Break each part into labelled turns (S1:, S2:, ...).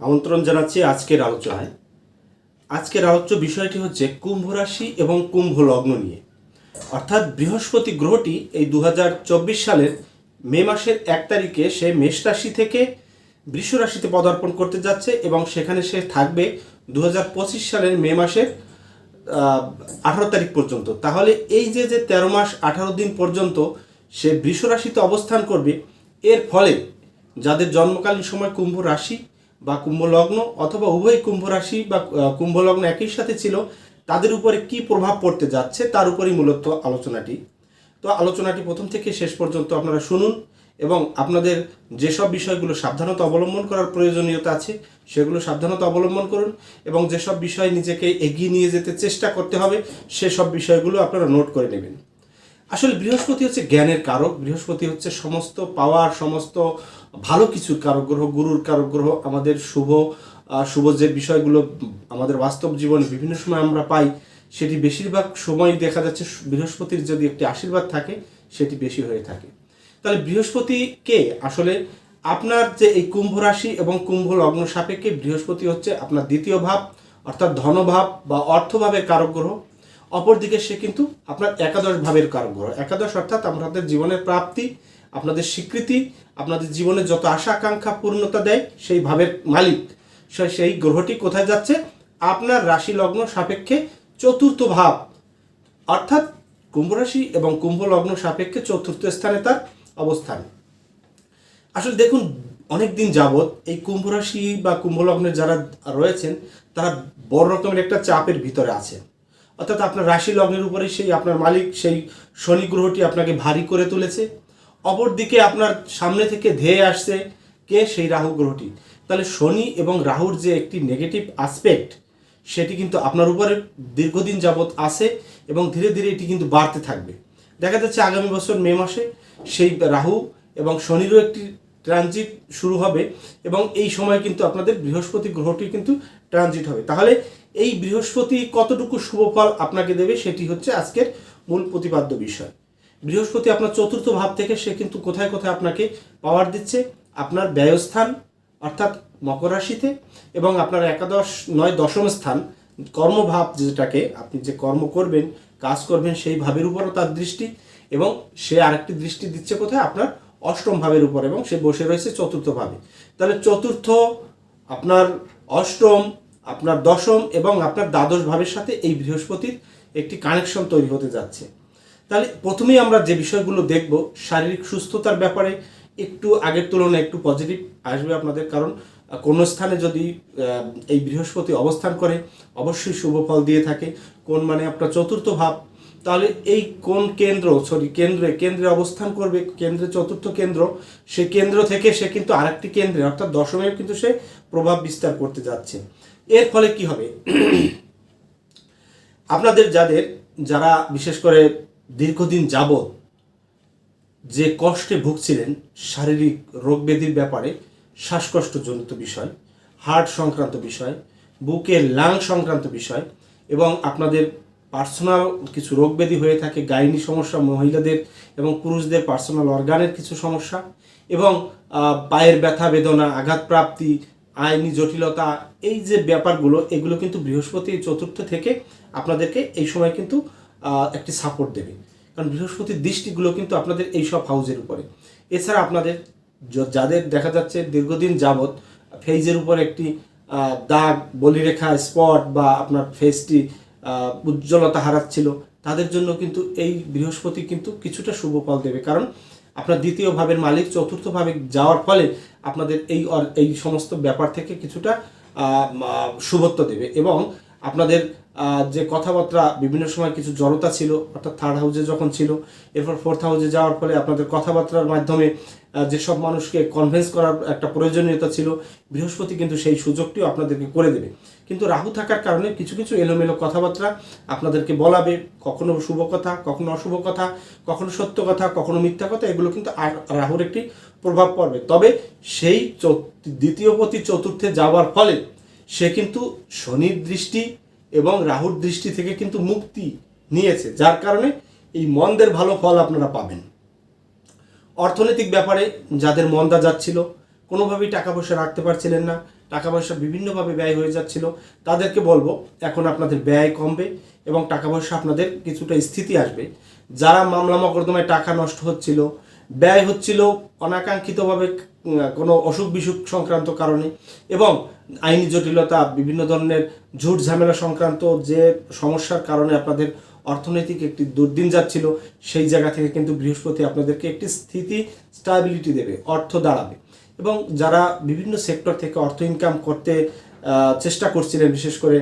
S1: আমন্ত্রণ জানাচ্ছি আজকের আলোচনায়। আজকের আলোচ্য বিষয়টি হচ্ছে কুম্ভ রাশি এবং কুম্ভ লগ্ন নিয়ে। অর্থাৎ বৃহস্পতি গ্রহটি এই দু হাজার চব্বিশ সালের মে মাসের এক তারিখে সে মেষ রাশি থেকে বৃষ রাশিতে পদার্পণ করতে যাচ্ছে এবং সেখানে সে থাকবে দু হাজার পঁচিশ সালের মে মাসের আঠারো তারিখ পর্যন্ত। তাহলে এই যে যে তেরো মাস, আঠারো দিন পর্যন্ত সে বৃষ রাশিতে অবস্থান করবে, এর ফলে যাদের জন্মকালীন সময় কুম্ভ রাশি বা কুম্ভ লগ্ন অথবা উভয় কুম্ভ রাশি বা আহ, কুম্ভ লগ্ন একই সাথে ছিল তাদের উপরে কি প্রভাব পড়তে যাচ্ছে তার উপরেই মূলত আলোচনাটি। তো আলোচনাটি প্রথম থেকে শেষ পর্যন্ত আপনারা শুনুন এবং আপনাদের যেসব বিষয়গুলো সাবধানতা অবলম্বন করার প্রয়োজনীয়তা আছে সেগুলো সাবধানতা অবলম্বন করুন এবং যেসব বিষয় নিজেকে এগিয়ে নিয়ে যেতে চেষ্টা করতে হবে সেসব বিষয়গুলো আপনারা নোট করে নেবেন। আসলে বৃহস্পতি হচ্ছে জ্ঞানের কারক বৃহস্পতি হচ্ছে সমস্ত পাওয়ার সমস্ত ভালো কিছুর কারক গ্রহ গুরুর কারক গ্রহ আমাদের শুভ শুভ যে বিষয়গুলো আমাদের বাস্তব জীবনে বিভিন্ন সময় আমরা পাই, সেটি বেশিরভাগ সময় দেখা যাচ্ছে বৃহস্পতির যদি একটি আশীর্বাদ থাকে, সেটি বেশি হয়ে থাকে। তাহলে বৃহস্পতিকে আসলে আপনার যে এই কুম্ভ রাশি এবং কুম্ভ লগ্ন সাপেক্ষে বৃহস্পতি হচ্ছে আপনার দ্বিতীয় ভাব, অর্থাৎ ধনভাব বা অর্থভাবের কারক গ্রহ অপরদিকে সে কিন্তু আপনার একাদশ ভাবের কারক গ্রহ একাদশ অর্থাৎ আপনাদের জীবনের প্রাপ্তি আপনাদের স্বীকৃতি, আপনাদের জীবনে যত আশা, আকাঙ্ক্ষা, পূর্ণতা দেয়, সেই ভাবের মালিক। সেই গ্রহটি কোথায় যাচ্ছে? আপনার রাশি লগ্ন সাপেক্ষে চতুর্থ ভাব। অর্থাৎ কুম্ভ রাশি এবং কুম্ভ লগ্ন সাপেক্ষে চতুর্থ স্থানে তার অবস্থান। আসলে দেখুন অনেক দিন যাবৎ এই কুম্ভ রাশি বা কুম্ভ লগ্নের যারা রয়েছেন, তারা বড় রকমের একটা চাপের ভিতরে আছেন অর্থাৎ আপনার রাশি লগ্নের উপরে সেই আপনার মালিক, সেই শনি গ্রহটি আপনাকে ভারী করে তুলেছে। অপরদিকে আপনার সামনে থেকে ধেয়ে আসছে কে? সেই রাহু গ্রহটি। তাহলে শনি এবং রাহুর যে একটি নেগেটিভ আসপেক্ট সেটি কিন্তু আপনার উপরে দীর্ঘদিন যাবৎ আসে এবং ধীরে ধীরে এটি কিন্তু বাড়তে থাকবে। দেখা যাচ্ছে আগামী বছর মে মাসে সেই রাহু এবং শনিরও একটি ট্রানজিট শুরু হবে এবং এই সময় কিন্তু আপনাদের বৃহস্পতি গ্রহটি কিন্তু ট্রানজিট হবে। তাহলে এই বৃহস্পতি কতটুকু শুভ ফল আপনাকে দেবে সেটি হচ্ছে আজকের মূল প্রতিপাদ্য বিষয়। বৃহস্পতি আপনার চতুর্থ ভাব থেকে সে কিন্তু কোথায় কোথায় আপনাকে পাওয়ার দিচ্ছে, আপনার ব্যয়স্থান, অর্থাৎ মকর রাশিতে এবং আপনার একাদশ, নয়, দশম স্থান, কর্মভাব যেটাকে আপনি যে কর্ম করবেন, কাজ করবেন, সেই ভাবের উপরও তার দৃষ্টি এবং সে আরেকটি দৃষ্টি দিচ্ছে কোথায়? আপনার অষ্টম ভাবের উপর এবং সে বসে রয়েছে চতুর্থ ভাবে। তাহলে চতুর্থ আপনার অষ্টম, আপনার দশম এবং আপনার দ্বাদশ ভাবের সাথে এই বৃহস্পতির একটি কানেকশন তৈরি হতে যাচ্ছে। তাহলে প্রথমেই আমরা যে বিষয়গুলো দেখব, শারীরিক সুস্থতার ব্যাপারে একটু আগের তুলনায় একটু পজিটিভ আসবে আপনাদের, কারণ কোনো স্থানে যদি এই বৃহস্পতি অবস্থান করে, অবশ্যই শুভ ফল দিয়ে থাকে। কোন মানে আপনার চতুর্থ ভাব, তাহলে এই কোন কেন্দ্র সরি কেন্দ্রে কেন্দ্রে অবস্থান করবে, কেন্দ্রে চতুর্থ কেন্দ্র সেই কেন্দ্র থেকে সে কিন্তু আরেকটি কেন্দ্রে, অর্থাৎ দশমের কিন্তু সে প্রভাব বিস্তার করতে যাচ্ছে। এর ফলে কি হবে? আপনাদের, যাদের, যারা বিশেষ করে দীর্ঘদিন যাবৎ যে কষ্টে ভুগছিলেন শারীরিক রোগ ব্যাধির ব্যাপারে শ্বাসকষ্টজনিত বিষয়, হার্ট সংক্রান্ত বিষয়, বুকের লাং সংক্রান্ত বিষয় এবং আপনাদের পার্সোনাল কিছু রোগ ব্যাধি হয়ে থাকে, গাইনি সমস্যা, মহিলাদের এবং পুরুষদের পার্সোনাল অর্গানের কিছু সমস্যা এবং পায়ের ব্যথা, বেদনা, আঘাতপ্রাপ্তি, আইনি জটিলতা, এই যে ব্যাপারগুলো, এগুলো কিন্তু বৃহস্পতি চতুর্থ থেকে আপনাদেরকে এই সময় কিন্তু একটি সাপোর্ট দেবে। কারণ বৃহস্পতির দৃষ্টিগুলো কিন্তু আপনাদের এই সব হাউজের উপরে। এছাড়া আপনাদের যাদের দেখা যাচ্ছে দীর্ঘদিন যাবৎ ফেজের উপর একটি দাগ, বলিরেখা স্পট বা আপনার ফেসটি উজ্জ্বলতা হারাচ্ছিল, তাদের জন্য কিন্তু এই বৃহস্পতি কিন্তু কিছুটা শুভ ফল দেবে। কারণ আপনার দ্বিতীয় ভাবের মালিক, চতুর্থ ভাবে যাওয়ার ফলে আপনাদের এই এই সমস্ত ব্যাপার থেকে কিছুটা শুভত্ব দেবে। এবং আপনাদের যে কথাবার্তা বিভিন্ন সময় কিছু জড়তা ছিল, অর্থাৎ থার্ড হাউসে যখন ছিল, এরপর ফোর্থ হাউসে যাওয়ার ফলে আপনাদের কথাবার্তার মাধ্যমে যেসব মানুষকে কনভেন্স করার একটা প্রয়োজনীয়তা ছিল, বৃহস্পতি কিন্তু সেই সুযোগটিও আপনাদেরকে করে দেবে। কিন্তু রাহু থাকার কারণে কিছু কিছু এলোমেলো কথাবার্তা আপনাদেরকে বলাবে, কখনো শুভ কথা, কখনো অশুভ কথা, কখনো সত্য কথা, কখনো মিথ্যা কথা, এগুলো কিন্তু আর রাহুর একটি প্রভাব পড়বে। তবে সেই দ্বিতীয় পতি চতুর্থে যাওয়ার ফলে সে কিন্তু শনির দৃষ্টি এবং রাহুর দৃষ্টি থেকে কিন্তু মুক্তি নিয়েছে, যার কারণে এই মন্দের ভালো ফল আপনারা পাবেন। অর্থনৈতিক ব্যাপারে যাদের মন্দা যাচ্ছিল, কোনোভাবেই টাকা পয়সা রাখতে পারছিলেন না, টাকা পয়সা বিভিন্নভাবে ব্যয় হয়ে যাচ্ছিল, তাদেরকে বলব, এখন আপনাদের ব্যয় কমবে এবং টাকা পয়সা আপনাদের কিছুটা স্থিতি আসবে। যারা মামলা মকদ্দমায় টাকা নষ্ট হচ্ছিল ব্যয় হচ্ছিল অনাকাঙ্ক্ষিতভাবে কোনো অসুখ বিসুখ সংক্রান্ত কারণে এবং আইনি জটিলতা, বিভিন্ন ধরনের ঝুট ঝামেলা সংক্রান্ত যে সমস্যার কারণে আপনাদের অর্থনৈতিক একটি দুর্দিন যাচ্ছিল, সেই জায়গা থেকে কিন্তু বৃহস্পতি আপনাদেরকে একটি স্থিতি স্টাবিলিটি দেবে, অর্থ দাঁড়াবে। এবং যারা বিভিন্ন সেক্টর থেকে অর্থ ইনকাম করতে চেষ্টা করছিলেন, বিশেষ করে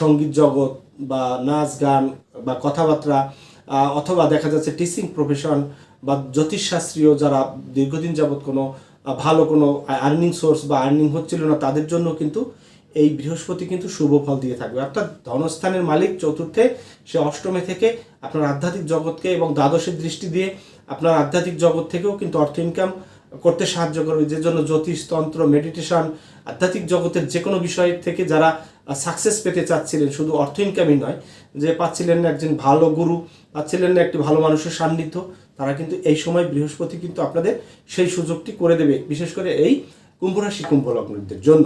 S1: সংগীত জগৎ বা নাচ গান বা কথাবার্তা অথবা দেখা যাচ্ছে টিচিং প্রফেশন বা জ্যোতিষশাস্ত্রীয় যারা দীর্ঘদিন যাবৎ কোনো ভালো কোনো আর্নিং সোর্স বা আর্নিং হচ্ছিল না, তাদের জন্য কিন্তু এই বৃহস্পতি কিন্তু শুভ ফল দিয়ে থাকবে। অর্থাৎ ধনস্থানের মালিক চতুর্থে, সে অষ্টমে থেকে আপনার আধ্যাত্মিক জগৎকে এবং দ্বাদশের দৃষ্টি দিয়ে আপনার আধ্যাত্মিক জগৎ থেকেও কিন্তু অর্থ ইনকাম করতে সাহায্য করবে। যে জন্য জ্যোতিষ, তন্ত্র মেডিটেশন আধ্যাত্মিক জগতের যে কোনো বিষয়ের থেকে যারা সাকসেস পেতে চাচ্ছিলেন, শুধু অর্থ ইনকামই নয়, যে পাচ্ছিলেন না একজন ভালো গুরু, পাচ্ছিলেন না একটি ভালো মানুষের সান্নিধ্য, তারা কিন্তু এই সময় বৃহস্পতি কিন্তু আপনাদের সেই সুযোগটি করে দেবে, বিশেষ করে এই কুম্ভরাশি কুম্ভলগ্নদের জন্য।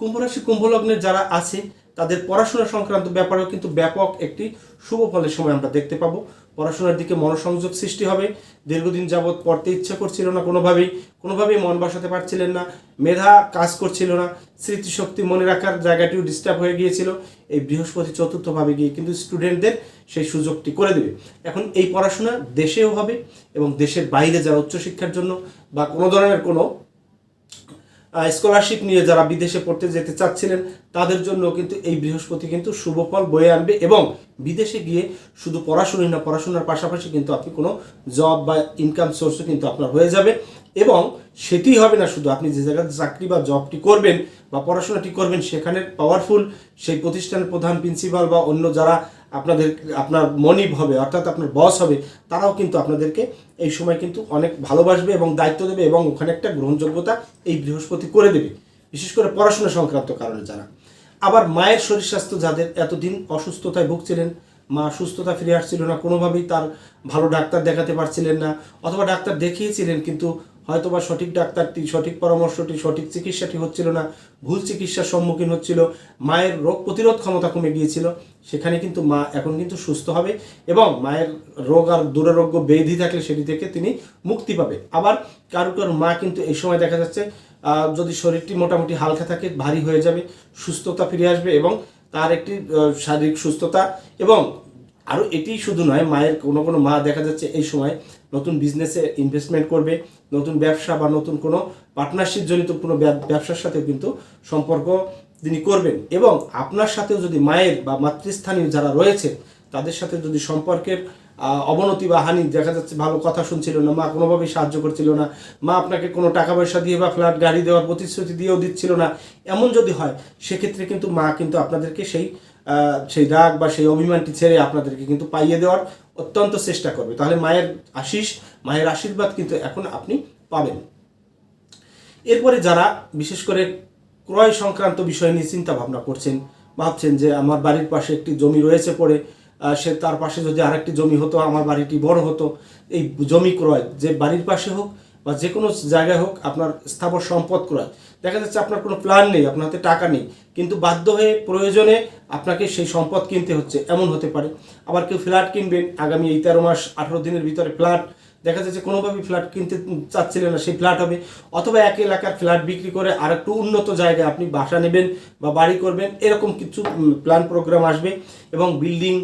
S1: কুম্ভরাশি কুম্ভলগ্নের যারা আছে, তাদের পড়াশোনা সংক্রান্ত ব্যাপারেও কিন্তু ব্যাপক একটি শুভ ফলের সময় আমরা দেখতে পাবো। পড়াশোনার দিকে মনোসংযোগ সৃষ্টি হবে। দীর্ঘদিন যাবৎ পড়তে ইচ্ছা করছিল না কোনোভাবেই। কোনোভাবেই মন বসাতে পারছিলেন না। মেধা কাজ করছিল না। স্মৃতিশক্তি মনে রাখার জায়গাটিও ডিস্টার্ব হয়ে গিয়েছিল। এই বৃহস্পতি চতুর্থভাবে গিয়ে কিন্তু স্টুডেন্টদের সেই সুযোগটি করে দেবে। এখন এই পড়াশোনা দেশেও হবে এবং দেশের বাইরে যারা উচ্চশিক্ষার জন্য বা কোনো ধরনের কোনো স্কলারশিপ নিয়ে যারা বিদেশে পড়তে যেতে চাচ্ছিলেন, তাদের জন্য কিন্তু এই বৃহস্পতি কিন্তু শুভ ফল বয়ে আনবে এবং বিদেশে গিয়ে শুধু পড়াশুনোই না, পড়াশোনার পাশাপাশি কিন্তু আপনি কোনো জব বা ইনকাম সোর্সও কিন্তু আপনার হয়ে যাবে এবং সেটি হবে না শুধু আপনি যে জায়গায় চাকরি বা জবটি করবেন বা পড়াশোনাটি করবেন সেখানে পাওয়ারফুল সেই প্রতিষ্ঠানের প্রধান প্রিন্সিপাল বা অন্য যারা আপনাদের, আপনার মনিব হবে, অর্থাৎ আপনার বস হবে, তারাও কিন্তু আপনাদেরকে এই সময় কিন্তু অনেক ভালোবাসবে এবং দায়িত্ব দেবে এবং ওখানে একটা গ্রহণযোগ্যতা এই বৃহস্পতি করে দেবে। বিশেষ করে পড়াশোনা সংক্রান্ত কারণে যারা। আবার মায়ের শরীর স্বাস্থ্য যাদের এতদিন অসুস্থতায় ভুগছিলেন, মা সুস্থতা ফিরে আসছিল না, কোনোভাবেই তার ভালো ডাক্তার দেখাতে পারছিলেন না, অথবা ডাক্তার দেখিয়েছিলেন, কিন্তু হয়তোবা সঠিক ডাক্তারটি, সঠিক পরামর্শটি, সঠিক চিকিৎসাটি হচ্ছিল না, ভুল চিকিৎসার সম্মুখীন হচ্ছিল, মায়ের রোগ প্রতিরোধ ক্ষমতা কমে গিয়েছিল, সেখানে কিন্তু মা এখন কিন্তু সুস্থ হবে এবং মায়ের রোগ আর দুরারোগ্য বেধি থাকলে সেটি থেকে তিনি মুক্তি পাবে। আবার কারও কারও মা কিন্তু এই সময় দেখা যাচ্ছে যদি শরীরটি মোটামুটি হালকা থাকে, ভারী হয়ে যাবে, সুস্থতা ফিরে আসবে এবং তার একটি শারীরিক সুস্থতা এবং আরও এটি শুধু নয়, মায়ের কোনো কোনো মা দেখা যাচ্ছে এই সময় নতুন বিজনেসে ইনভেস্টমেন্ট করবে, নতুন ব্যবসা বা নতুন কোনো পার্টনারশিপ জনিত কোনো ব্যবসার সাথে কিন্তু সম্পর্ক তিনি করবেন। এবং আপনার সাথেও যদি মায়ের বা মাতৃস্থানীয় যারা রয়েছে, তাদের সাথে যদি সম্পর্কের অবনতি বা হানি দেখা যাচ্ছে, ভালো কথা শুনছিল না, মা কোনোভাবেই সাহায্য করছিল না, মা আপনাকে কোনো টাকা পয়সা দিয়ে বা ফ্ল্যাট গাড়ি দেওয়ার প্রতিশ্রুতি দিয়েও দিচ্ছিল না, এমন যদি হয়, সেক্ষেত্রে কিন্তু মা কিন্তু আপনাদেরকে সেই সেই রাগ বা সেই অভিমানটি ছেড়ে আপনাদেরকে কিন্তু পাইয়ে দেওয়ার অত্যন্ত চেষ্টা করবে। তাহলে মায়ের আশিস, মায়ের আশীর্বাদ কিন্তু এখন আপনি পাবেন। এরপরে যারা বিশেষ করে ক্রয় সংক্রান্ত বিষয় নিয়ে চিন্তা ভাবনা করছেন, ভাবছেন যে আমার বাড়ির পাশে একটি জমি রয়েছে পড়ে সে তার পাশে যদি আরেকটি জমি হতো, আমার বাড়িটি বড় হতো, এই জমি ক্রয়, যে বাড়ির পাশে হোক বা যে কোনো জায়গায় হোক আপনার স্থাবর সম্পদ ক্রয় দেখা যাচ্ছে আপনার কোনো প্ল্যান নেই, আপনার হাতে টাকা নেই। কিন্তু বাধ্য হয়ে প্রয়োজনে আপনাকে সেই সম্পদ কিনতে হচ্ছে, এমন হতে পারে। আবার কেউ ফ্ল্যাট কিনবেন, আগামী এই তেরো মাস, আঠেরো দিনের ভিতরে ফ্ল্যাট দেখা যাচ্ছে কোনোভাবেই ফ্ল্যাট কিনতে চাচ্ছিলেন না, সেই ফ্ল্যাট হবে। অথবা এক এলাকার ফ্ল্যাট বিক্রি করে আর একটু উন্নত জায়গায় আপনি বাসা নেবেন বা বাড়ি করবেন, এরকম কিছু প্ল্যান প্রোগ্রাম আসবে। এবং বিল্ডিং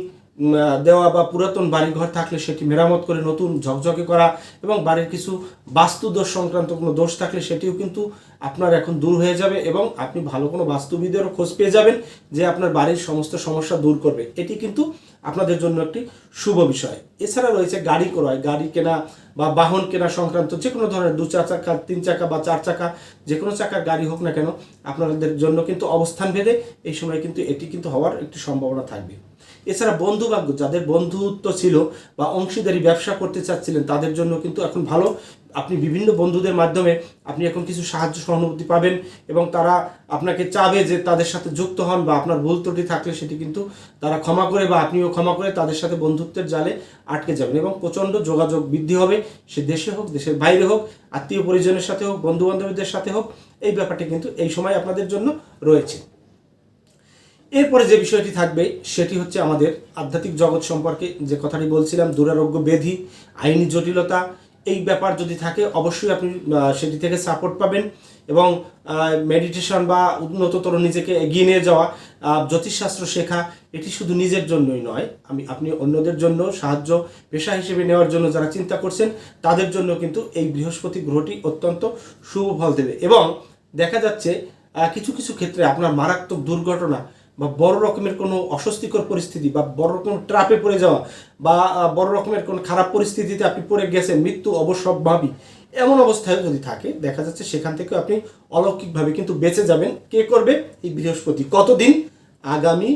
S1: দেওয়া বা পুরাতন বাড়িঘর থাকলে সেটি মেরামত করে নতুন ঝকঝকে করা এবং বাড়ির কিছু বাস্তু দোষ সংক্রান্ত কোনো দোষ থাকলে সেটিও কিন্তু আপনার এখন দূর হয়ে যাবে এবং আপনি ভালো কোনো বাস্তুবিদেরও খোঁজ পেয়ে যাবেন যে আপনার বাড়ির সমস্ত সমস্যা দূর করবে। এটি কিন্তু আপনাদের জন্য একটি শুভ বিষয়। এছাড়া রয়েছে গাড়ি ক্রয়, গাড়ি কেনা বা বাহন কেনা সংক্রান্ত যে কোনো ধরনের দু চার চাকা, তিন চাকা বা চার চাকা, যে কোনো চাকার গাড়ি হোক না কেন, আপনাদের জন্য কিন্তু অবস্থান ভেদে এই সময় কিন্তু এটি কিন্তু হওয়ার একটি সম্ভাবনা থাকবে। এছাড়া বন্ধু ভাগ্য যাদের বন্ধুত্ব ছিল বা অংশীদারি ব্যবসা করতে চাচ্ছিলেন, তাদের জন্য কিন্তু এখন ভালো। আপনি বিভিন্ন বন্ধুদের মাধ্যমে আপনি এখন কিছু সাহায্য সহানুভূতি পাবেন এবং তারা আপনাকে চাবে যে তাদের সাথে যুক্ত হন বা আপনার ভুল ত্রুটি থাকলে সেটি কিন্তু তারা ক্ষমা করে বা আপনিও ক্ষমা করে তাদের সাথে বন্ধুত্বের জালে আটকে যাবেন এবং প্রচণ্ড যোগাযোগ বৃদ্ধি হবে। সে দেশে হোক, দেশের বাইরে হোক, আত্মীয় পরিজনের সাথে হোক বন্ধু বান্ধবীদের সাথে হোক, এই ব্যাপারটি কিন্তু এই সময় আপনাদের জন্য রয়েছে। এরপরে যে বিষয়টি থাকবে, সেটি হচ্ছে আমাদের আধ্যাত্মিক জগৎ সম্পর্কে যে কথাটি বলছিলাম, দুরারোগ্য ব্যাধি, আইনি জটিলতা, এই ব্যাপার যদি থাকে, অবশ্যই আপনি সেটি থেকে সাপোর্ট পাবেন এবং মেডিটেশন বা উন্নততর নিজেকে এগিয়ে নিয়ে যাওয়া জ্যোতিষশাস্ত্র শেখা, এটি শুধু নিজের জন্যই নয়, আমি, আপনি অন্যদের জন্য সাহায্য, পেশা হিসেবে নেওয়ার জন্য যারা চিন্তা করছেন, তাদের জন্য কিন্তু এই বৃহস্পতি গ্রহটি অত্যন্ত শুভ ফল দেবে। এবং দেখা যাচ্ছে কিছু কিছু ক্ষেত্রে আপনার মারাত্মক দুর্ঘটনা বা বড় রকমের কোনো অস্বস্তিকর পরিস্থিতি বা বড় রকম ট্রাপে পড়ে যাওয়া বা বড় রকমের কোনো খারাপ পরিস্থিতিতে আপনি পড়ে গেছেন, মৃত্যু অবশ্যম্ভাবী। এমন অবস্থায় যদি থাকে, দেখা যাচ্ছে সেখান থেকে আপনি অলৌকিকভাবে কিন্তু বেঁচে যাবেন। কে করবে? এই বৃহস্পতি। কতদিন? আগামী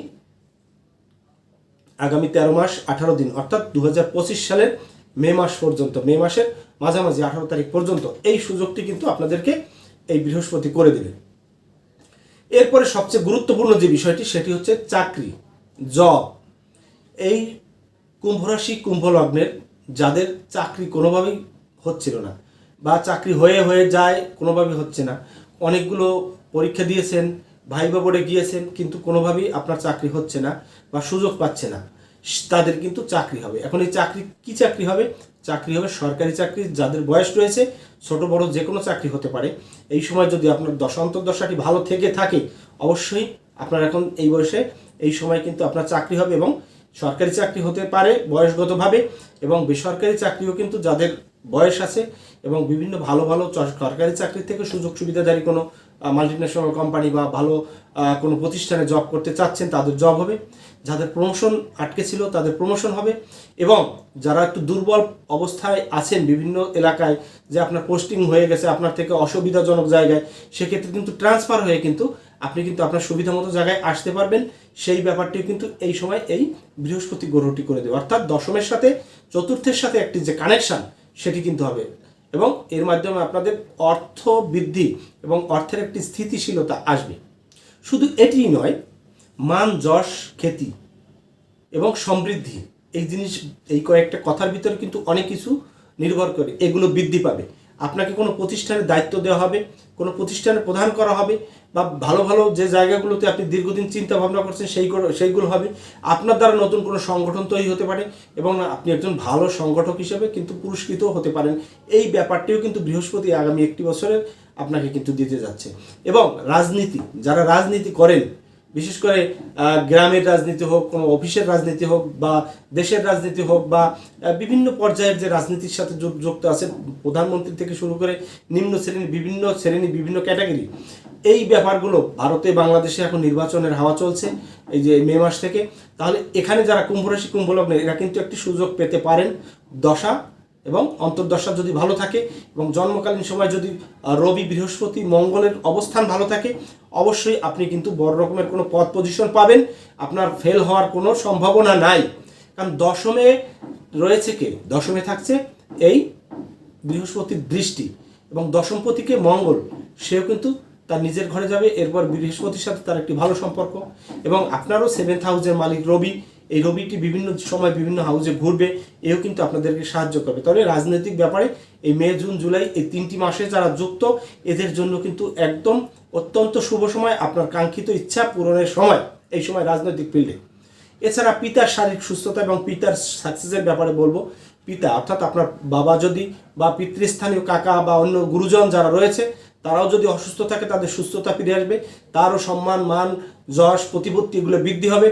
S1: আগামী তেরো মাস, আঠারো দিন। অর্থাৎ দু হাজার পঁচিশ সালের মে মাস পর্যন্ত, মে মাসের মাঝামাঝি আঠারো তারিখ পর্যন্ত। এই সুযোগটি কিন্তু আপনাদেরকে এই বৃহস্পতি করে দেবে। এরপরে সবচেয়ে গুরুত্বপূর্ণ যে বিষয়টি, সেটি হচ্ছে চাকরি জব এই কুম্ভ রাশি কুম্ভ লগ্নের যাদের চাকরি কোনোভাবেই হচ্ছিল না বা চাকরি হয়ে হয়ে যায় কোনোভাবেই হচ্ছে না। অনেকগুলো পরীক্ষা দিয়েছেন, ভাইবা বোর্ডে গিয়েছেন, কিন্তু কোনোভাবেই আপনার চাকরি হচ্ছে না বা সুযোগ পাচ্ছে না। তাদের কিন্তু চাকরি হবে। এখন এই চাকরি, কি চাকরি হবে? চাকরি হবে, সরকারি চাকরি, যাদের বয়স রয়েছে, ছোট, বড় যে কোনো চাকরি হতে পারে। এই সময় যদি আপনার দশান্তর দশাটি ভালো থেকে থাকে, অবশ্যই আপনার এখন এই বয়সে এই সময় কিন্তু আপনার চাকরি হবে এবং সরকারি চাকরি হতে পারে বয়সগতভাবে এবং বেসরকারি চাকরিও কিন্তু যাদের বয়স আছে এবং বিভিন্ন ভালো ভালো সরকারি চাকরি থেকে সুযোগ সুবিধাদারী কোনো মাল্টিন্যাশনাল কোম্পানি বা ভালো কোনো প্রতিষ্ঠানে জব করতে চাচ্ছেন, তাদের জব হবে। যাদের প্রমোশন আটকে ছিল, তাদের প্রমোশন হবে এবং যারা একটু দুর্বল অবস্থায় আছেন বিভিন্ন এলাকায়, যে আপনার পোস্টিং হয়ে গেছে, আপনার থেকে অসুবিধাজনক জায়গায়, সেক্ষেত্রে কিন্তু ট্রান্সফার হয়ে কিন্তু আপনি কিন্তু আপনার সুবিধা মতো জায়গায় আসতে পারবেন। সেই ব্যাপারটিও কিন্তু এই সময় এই বৃহস্পতি গ্রহটি করে দেবে। অর্থাৎ দশমের সাথে চতুর্থের সাথে একটি যে কানেকশন সেটি কিন্তু হবে এবং এর মাধ্যমে আপনাদের অর্থ বৃদ্ধি এবং অর্থের একটি স্থিতিশীলতা আসবে। শুধু এটিই নয় মান, যশ, খ্যাতি এবং সমৃদ্ধি। এই জিনিস, এই কয়েকটা কথার ভিতরে কিন্তু অনেক কিছু নির্ভর করে, এগুলো বৃদ্ধি পাবে। আপনাকে কোনো প্রতিষ্ঠানের দায়িত্ব দেওয়া হবে, কোনো প্রতিষ্ঠানের প্রধান করা হবে, বা ভালো ভালো যে জায়গাগুলোতে আপনি দীর্ঘদিন চিন্তা ভাবনা করছেন সেইগুলো সেইগুলো হবে। আপনার দ্বারা নতুন কোনো সংগঠন তৈরি হতে পারে এবং আপনি একজন ভালো সংগঠক হিসেবে কিন্তু পুরস্কৃতও হতে পারেন। এই ব্যাপারটিও কিন্তু বৃহস্পতি আগামী একটি বছরের আপনাকে কিন্তু দিতে যাচ্ছে। এবং রাজনীতি, যারা রাজনীতি করেন বিশেষ করে গ্রামের রাজনীতি হোক, কোনো অফিসের রাজনীতি হোক বা দেশের রাজনীতি হোক বা বিভিন্ন পর্যায়ের যে রাজনীতির সাথে যুক- যুক্ত আছে প্রধানমন্ত্রী থেকে শুরু করে নিম্ন শ্রেণির বিভিন্ন শ্রেণি বিভিন্ন ক্যাটাগরি। এই ব্যাপারগুলো ভারতে বাংলাদেশে এখন নির্বাচনের হাওয়া চলছে, এই যে মে মাস থেকে। তাহলে এখানে যারা কুম্ভ রাশি কুম্ভ এরা কিন্তু একটি সুযোগ পেতে পারেন দশা এবং অন্তর্দশা যদি ভালো থাকে এবং জন্মকালীন সময় যদি রবি বৃহস্পতি মঙ্গলের অবস্থান ভালো থাকে অবশ্যই আপনি কিন্তু বড় রকমের কোনো পদ পজিশন পাবেন। আপনার ফেল হওয়ার কোনো সম্ভাবনা নাই। কারণ দশমে রয়েছে কে? দশমে থাকছে এই বৃহস্পতির দৃষ্টি এবং দশমপতিকে মঙ্গল, সেও কিন্তু তার নিজের ঘরে যাবে, এরপর বৃহস্পতির সাথে তার একটি ভালো সম্পর্ক এবং আপনারও সেভেন্থ হাউসের মালিক রবি এই রবিটি বিভিন্ন সময় বিভিন্ন হাউসে ঘুরবে, এও কিন্তু আপনাদেরকে সাহায্য করবে। তবে রাজনৈতিক ব্যাপারে এই মে, জুন, জুলাই এই তিনটি মাসে যারা যুক্ত, এদের জন্য কিন্তু একদম অত্যন্ত শুভ সময়, আপনার কাঙ্ক্ষিত ইচ্ছা পূরণের সময়, এই সময় রাজনৈতিক ফিল্ডে এছাড়া পিতার শারীরিক সুস্থতা এবং পিতার সাকসেসের ব্যাপারে বলব, পিতা অর্থাৎ আপনার বাবা যদি বা পিতৃস্থানীয় কাকা বা অন্য গুরুজন যারা রয়েছে, তারাও যদি অসুস্থ থাকে, তাদের সুস্থতা ফিরে আসবে, তারও সম্মান, মান, যশ, প্রতিপত্তি এগুলো বৃদ্ধি হবে।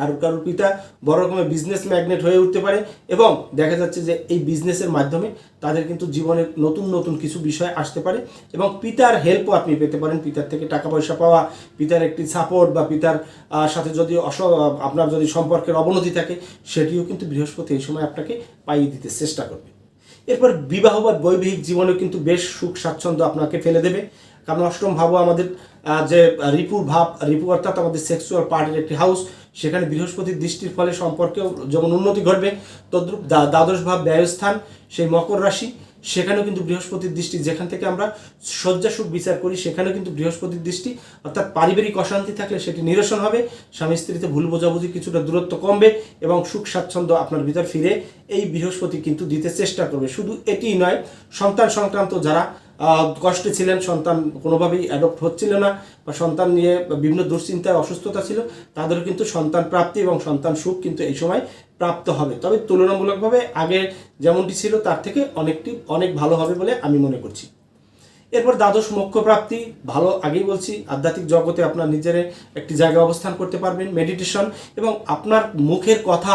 S1: কারোর কারোর পিতা বড় রকমের বিজনেস ম্যাগনেট হয়ে উঠতে পারে এবং দেখা যাচ্ছে যে এই বিজনেসের মাধ্যমে তাদের কিন্তু জীবনের নতুন নতুন কিছু বিষয় আসতে পারে এবং পিতার হেল্পও আপনি পেতে পারেন। পিতার থেকে টাকা পয়সা পাওয়া, পিতার একটি সাপোর্ট বা পিতার সাথে যদি অস, আপনার যদি সম্পর্কের অবনতি থাকে, সেটিও কিন্তু বৃহস্পতি এই সময় আপনাকে পাইয়ে দিতে চেষ্টা করবে। এরপর বিবাহ বা বৈবাহিক জীবনেও কিন্তু বেশ সুখ স্বাচ্ছন্দ্য আপনাকে ফেলে দেবে। কারণ অষ্টম ভাবও আমাদের যে রিপুর ভাব, রিপু অর্থাৎ আমাদের সেক্সুয়াল পার্টের একটি হাউস সেখানে বৃহস্পতির দৃষ্টির ফলে সম্পর্কেও যেমন উন্নতি ঘটবে, তদ্রুপ দ্বা- দ্বাদশ ভাব ব্যয়স্থান, সেই মকর রাশি, সেখানেও কিন্তু বৃহস্পতির দৃষ্টি, যেখান থেকে আমরা শয্যা সুখ বিচার করি, সেখানেও কিন্তু বৃহস্পতির দৃষ্টি, অর্থাৎ পারিবারিক অশান্তি থাকলে সেটি নিরসন হবে, স্বামী স্ত্রীতে ভুল বোঝাবুঝি কিছুটা দূরত্ব কমবে এবং সুখ স্বাচ্ছন্দ্য আপনার ভিতর ফিরে, এই বৃহস্পতি কিন্তু দিতে চেষ্টা করবে। শুধু এটিই নয়, সন্তান সংক্রান্ত যারা কষ্টে ছিলেন, সন্তান কোনোভাবেই অ্যাডপ্ট হচ্ছিল না বা সন্তান নিয়ে বিভিন্ন দুশ্চিন্তায় অসুস্থতা ছিল, তাদেরও কিন্তু সন্তান প্রাপ্তি এবং সন্তান সুখ কিন্তু এই সময় প্রাপ্ত হবে। তবে তুলনামূলকভাবে আগে যেমনটি ছিল, তার থেকে অনেকটি, অনেক ভালো হবে বলে আমি মনে করছি। এরপর দ্বাদশ মোক্ষ প্রাপ্তি, ভালো আগেই বলছি, আধ্যাত্মিক জগতে আপনার নিজের একটি জায়গায় অবস্থান করতে পারবেন মেডিটেশন এবং আপনার মুখের কথা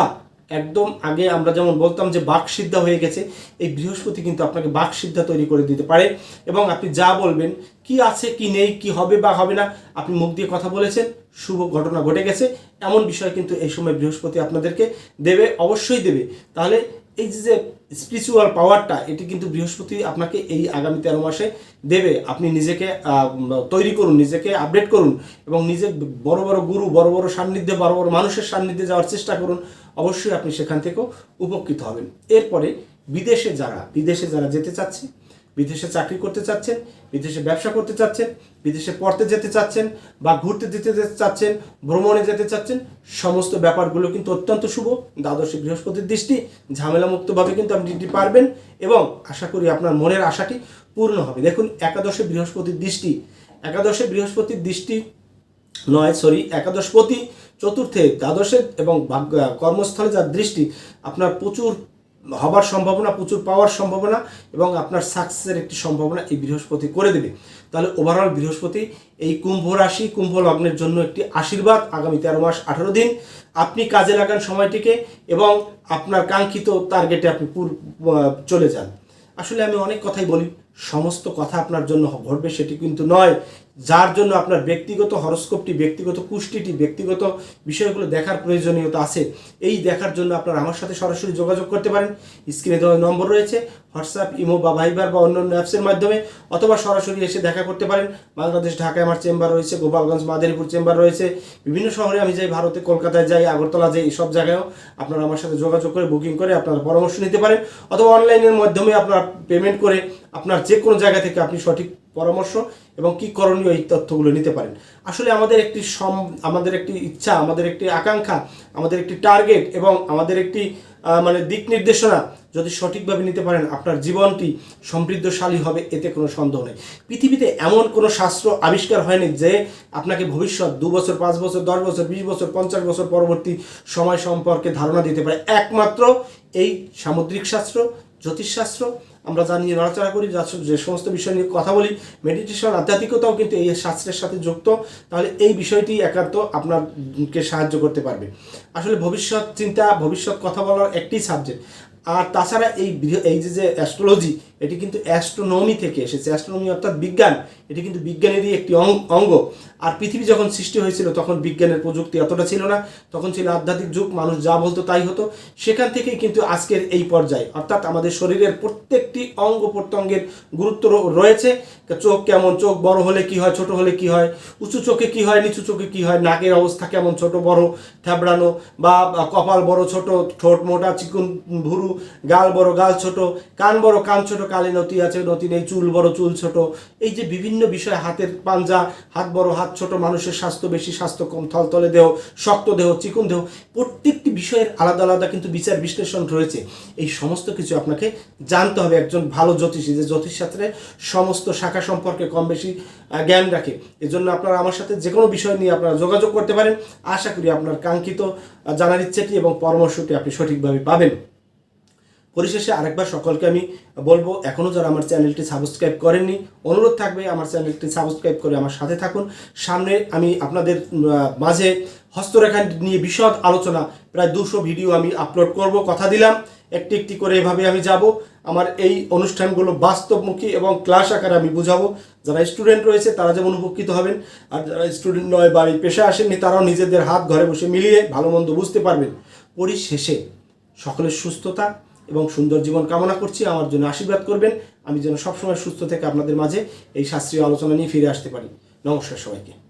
S1: একদম আগে আমরা যেমন বলতাম যে বাক সিদ্ধা হয়ে গেছে, এই বৃহস্পতি কিন্তু আপনাকে বাক সিদ্ধা তৈরি করে দিতে পারে। এবং আপনি যা বলবেন, কি আছে, কি নেই, কি হবে বা হবে না, আপনি মুখ দিয়ে কথা বলেছেন, শুভ ঘটনা ঘটে গেছে। এমন বিষয় কিন্তু এই সময় বৃহস্পতি আপনাদেরকে দেবে, অবশ্যই দেবে। তাহলে এই যে স্পিরিচুয়াল পাওয়ারটা এটি কিন্তু বৃহস্পতি আপনাকে এই আগামী তেরো মাসে দেবে। আপনি নিজেকে তৈরি করুন, নিজেকে আপডেট করুন এবং নিজে বড় বড় গুরু, বড় বড় সান্নিধ্যে, বড় বড় মানুষের সান্নিধ্যে যাওয়ার চেষ্টা করুন। অবশ্যই আপনি সেখান থেকেও উপকৃত হবেন। এরপরে বিদেশে যারা বিদেশে যারা যেতে চাচ্ছে, বিদেশে চাকরি করতে চাচ্ছেন, বিদেশে ব্যবসা করতে চাচ্ছেন, বিদেশে পড়তে যেতে চাচ্ছেন বা ঘুরতে যেতে চাচ্ছেন, ভ্রমণে যেতে চাচ্ছেন, সমস্ত ব্যাপারগুলো কিন্তু অত্যন্ত শুভ। দ্বাদশী বৃহস্পতির দৃষ্টি ঝামেলা মুক্তভাবে কিন্তু আপনি এটি পারবেন এবং আশা করি আপনার মনের আশাটি পূর্ণ হবে। দেখুন, একাদশে বৃহস্পতির দৃষ্টি, একাদশে বৃহস্পতির দৃষ্টি নয় সরি একাদশপতি চতুর্থে দ্বাদশে এবং কর্মস্থলে যার দৃষ্টি, আপনার প্রচুর হবার সম্ভাবনা, প্রচুর পাওয়ার সম্ভাবনা এবং আপনার সাকসেসের একটি সম্ভাবনা এই বৃহস্পতি করে দেবে। তাহলে ওভারঅল বৃহস্পতি এই কুম্ভ রাশি, কুম্ভ লগ্নের জন্য একটি আশীর্বাদ আগামী তেরো মাস আঠারো দিন। আপনি কাজে লাগান সময়টিকে এবং আপনার কাঙ্ক্ষিত টার্গেটে আপনি পুর- চলে যান। আসলে আমি অনেক কথাই বলি, সমস্ত কথা আপনার জন্য ঘটবে সেটি কিন্তু নয়। যার জন্য আপনার ব্যক্তিগত হরস্কোপটি, ব্যক্তিগত কুষ্টিটি, ব্যক্তিগত বিষয়গুলো দেখার প্রয়োজনীয়তা আছে, এই দেখার জন্য আপনার আমার সাথে সরাসরি যোগাযোগ করতে পারেন। স্ক্রিনে দেওয়া নম্বর রয়েছে, হোয়াটসঅ্যাপ, ইমো বা ভাইবার বা অন্যান্য অ্যাপসের মাধ্যমে, অথবা সরাসরি এসে দেখা করতে পারেন। বাংলাদেশ, ঢাকায় আমার চেম্বার রয়েছে, গোপালগঞ্জ, মাদারীপুর চেম্বার রয়েছে, বিভিন্ন শহরে আমি যাই, ভারতে, কলকাতায় যাই, আগরতলা যাই এইসব জায়গায়ও আপনারা আমার সাথে যোগাযোগ করে, বুকিং করে আপনারা পরামর্শ নিতে পারেন, অথবা অনলাইনের মাধ্যমে আপনার পেমেন্ট করে আপনার যে কোনো জায়গা থেকে আপনি সঠিক পরামর্শ এবং কি করণীয় এই তথ্যগুলো নিতে পারেন। আসলে আমাদের একটি সম, আমাদের একটি ইচ্ছা, আমাদের একটি আকাঙ্ক্ষা, আমাদের একটি টার্গেট এবং আমাদের একটি মানে দিক নির্দেশনা যদি সঠিকভাবে নিতে পারেন, আপনার জীবনটি সমৃদ্ধশালী হবে, এতে কোনো সন্দেহ নেই। পৃথিবীতে এমন কোনো শাস্ত্র আবিষ্কার হয়নি যে আপনাকে ভবিষ্যৎ দু বছর, পাঁচ বছর, দশ বছর, বিশ বছর, পঞ্চাশ বছর পরবর্তী সময় সম্পর্কে ধারণা দিতে পারে। একমাত্র এই সামুদ্রিক শাস্ত্র জ্যোতিষশাস্ত্র, আমরা যা নিয়ে নড়াচড়া করি, যা যে সমস্ত বিষয় নিয়ে কথা বলি মেডিটেশন আধ্যাত্মিকতাও কিন্তু এই শাস্ত্রের সাথে যুক্ত। তাহলে এই বিষয়টি একান্ত আপনাকে সাহায্য করতে পারবে। আসলে ভবিষ্যৎ চিন্তা, ভবিষ্যৎ কথা বলার একটি সাবজেক্ট আর তাছাড়া এই এই যে যে অ্যাস্ট্রোলজি এটি কিন্তু অ্যাস্ট্রোনমি থেকে এসেছে। অ্যাস্ট্রোনমি অর্থাৎ বিজ্ঞান। এটি কিন্তু বিজ্ঞানেরই একটি অঙ্গ। আর পৃথিবী যখন সৃষ্টি হয়েছিল, তখন বিজ্ঞানের প্রযুক্তি এতটা ছিল না। তখন ছিল আধ্যাত্মিক যুগ, মানুষ যা বলতো তাই হতো। সেখান থেকেই কিন্তু আজকের এই পর্যায়ে। অর্থাৎ আমাদের শরীরের প্রত্যেকটি অঙ্গ প্রত্যঙ্গের গুরুত্ব রয়েছে। চোখ কেমন? চোখ বড় হলে কি হয়? ছোট হলে কি হয়? উঁচু চোখে কি হয়? নিচু চোখে কি হয়? নাকের অবস্থা কেমন? ছোট, বড় থ্যাবড়ানো বা কপাল বড়, ছোট, ঠোঁট মোটা, চিকুন, ভুরু, গাল বড়, গাল ছোট, কান বড়, কান ছোট কালে নতি আছে নতি নেই, চুল বড়, চুল ছোট। এই যে বিভিন্ন বিষয়, হাতের পাঞ্জা, হাত বড়, হাত ছোট, মানুষের স্বাস্থ্য বেশি, স্বাস্থ্য কম থলতলে দেহ, শক্ত দেহ, চিকুন দেহ, প্রত্যেকটি বিষয়ের আলাদা আলাদা কিন্তু বিচার বিশ্লেষণ রয়েছে। এই সমস্ত কিছু আপনাকে জানতে হবে একজন ভালো জ্যোতিষী, যে জ্যোতিষশাস্ত্রের সমস্ত শাখা সম্পর্কে কম বেশি জ্ঞান রাখে। এজন্য আপনারা আমার সাথে যে কোনো বিষয় নিয়ে আপনারা যোগাযোগ করতে পারেন। আশা করি আপনার কাঙ্ক্ষিত জানার ইচ্ছেটি এবং পরামর্শটি আপনি সঠিকভাবে পাবেন। পরিশেষে আরেকবার সকলকে আমি বলব এখনও যারা আমার চ্যানেলটি সাবস্ক্রাইব করেননি, অনুরোধ থাকবে আমার চ্যানেলটি সাবস্ক্রাইব করে আমার সাথে থাকুন। সামনে আমি আপনাদের মাঝে হস্তরেখা নিয়ে বিশদ আলোচনা, প্রায় দুশো ভিডিও আমি আপলোড করব, কথা দিলাম। একটি একটি করে এভাবে আমি যাব। আমার এই অনুষ্ঠানগুলো বাস্তবমুখী এবং ক্লাস আকারে আমি বুঝাবো। যারা স্টুডেন্ট রয়েছে, তারা যেমন উপকৃত হবেন, আর যারা স্টুডেন্ট নয় বা এই পেশা আসেননি, তারাও নিজেদের হাত ঘরে বসে মিলিয়ে ভালো মন্দ বুঝতে পারবেন। পরিশেষে সকলের সুস্থতা এবং সুন্দর জীবন কামনা করছি। আমার জন্য আশীর্বাদ করবেন। আমি যেন সবসময় সুস্থ থেকে আপনাদের মাঝে এই শাস্ত্রীয় আলোচনা নিয়ে ফিরে আসতে পারি। নমস্কার সবাইকে।